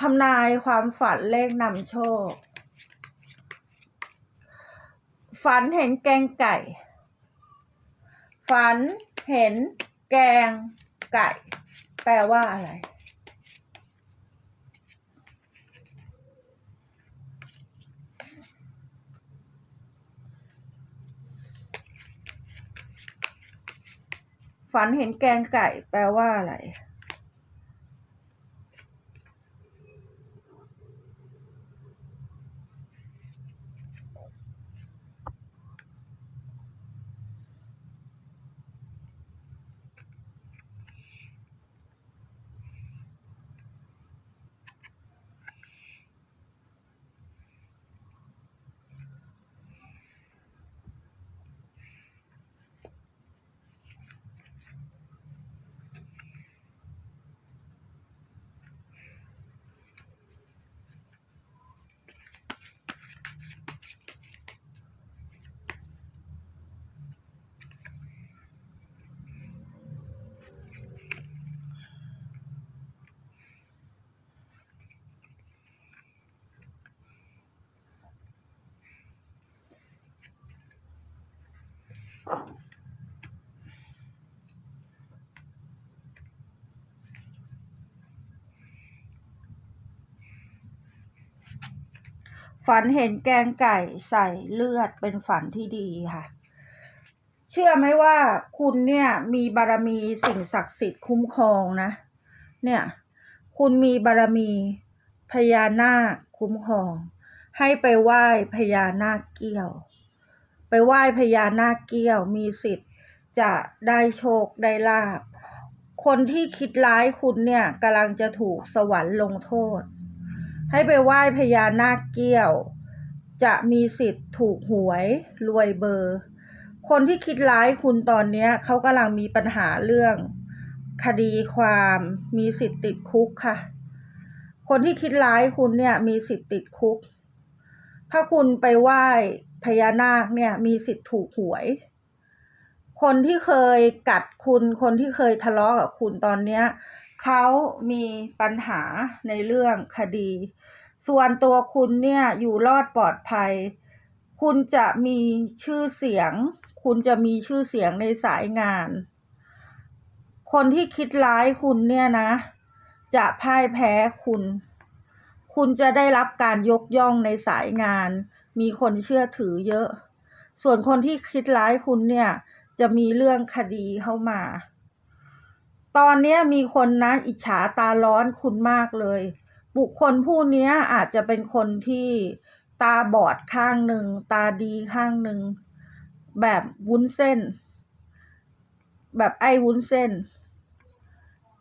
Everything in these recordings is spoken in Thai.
ทำนายความฝันเลขนำโชค ฝันเห็นแกงไก่ ฝันเห็นแกงไก่ แปลว่าอะไร ฝันเห็นแกงไก่ แปลว่าอะไร ฝันเห็นแกงไก่ใส่เลือดเป็นฝันที่ดีค่ะ เชื่อไหมว่าคุณเนี่ยมีบารมีสิ่งศักดิ์สิทธิ์คุ้มครองนะ เนี่ย คุณมีบารมีพญานาคคุ้มครอง ให้ไปไหว้พญานาคเกี้ยว ไปไหว้พญานาคเกี้ยวมีสิทธิ์จะได้โชคได้ลาบคนที่คิดร้ายคุณเนี่ยกำลังจะถูกสวรรค์ลงโทษ ให้ไปไหว้พญานาคเกี้ยว จะมีสิทธิ์ถูกหวยรวยเบอร์ คนที่คิดร้ายคุณตอนเนี้ยเขากำลังมีปัญหาเรื่อง คดีความมีสิทธิ์ติดคุกค่ะ คนที่คิดร้ายคุณเนี่ยมีสิทธิ์ติดคุก ถ้าคุณไปไหว้พญานาคเนี่ยมีสิทธิ์ถูกหวย คนที่เคยกัดคุณ คนที่เคยทะเลาะกับคุณตอนเนี้ย เขามีปัญหาในเรื่องคดี ส่วนตัวคุณเนี่ยอยู่รอดปลอดภัย คุณจะมีชื่อเสียง คุณจะมีชื่อเสียงในสายงาน คนที่คิดร้ายคุณเนี่ยนะ จะพ่ายแพ้คุณ คุณจะได้รับการยกย่องในสายงาน มีคนเชื่อถือเยอะ ส่วนคนที่คิดร้ายคุณเนี่ย จะมีเรื่องคดีเข้ามา ตอนนี้มีคนนะอิจฉาตาร้อนคุณมากเลย บุคคลผู้นี้อาจจะเป็นคนที่ตาบอดข้างหนึ่ง ตาดีข้างหนึ่ง แบบวุ้นเส้น แบบไอ้วุ้นเส้น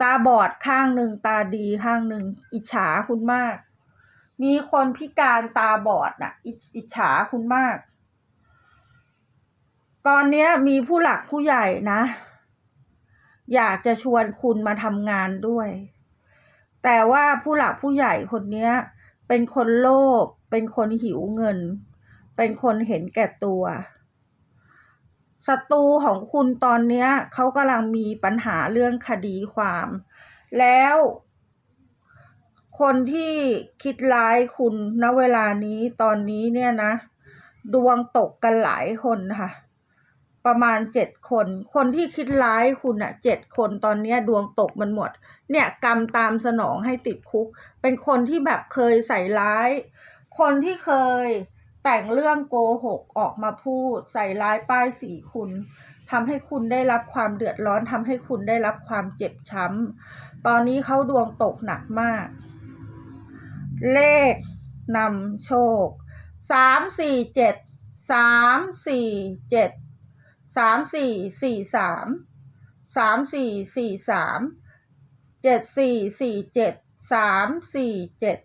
ตาบอดข้างหนึ่ง ตาดีข้างหนึ่ง อิจฉาคุณมาก มีคนพิการตาบอดน่ะอิจอิจฉาคุณมาก ตอนนี้มีผู้หลักผู้ใหญ่นะ อยากจะชวนคุณมาทำงานด้วย แต่ว่าผู้หลักผู้ใหญ่คนนี้เป็นคนโลภเป็นคนหิวเงิน เป็นคนเห็นแก่ตัวศัตรูของคุณตอนนี้เขากำลังมีปัญหาเรื่องคดีความ แล้ว คนที่คิดร้ายคุณณเวลานี้ตอนนี้เนี่ยนะ ดวงตกกันหลายคนค่ะ ประมาณเจ็ดคน คนที่คิดร้ายคุณอะเจ็ดคนตอนนี้ดวงตกมันหมด เนี่ยกรรมตามสนองให้ติดคุก เป็นคนที่แบบเคยใส่ร้าย คนที่เคยแต่งเรื่องโกหกออกมาพูด ใส่ร้ายป้ายสีคุณทำให้คุณได้รับความเดือดร้อนทำให้คุณได้รับความเจ็บช้ำตอนนี้เขาดวงตกหนักมาก เลขนำโชคสามสี่เจ็ดสามสี่เจ็ด สามสี่สี่สามสามสี่สี่สามเจ็ดสี่สี่เจ็ดสามสี่เจ็ด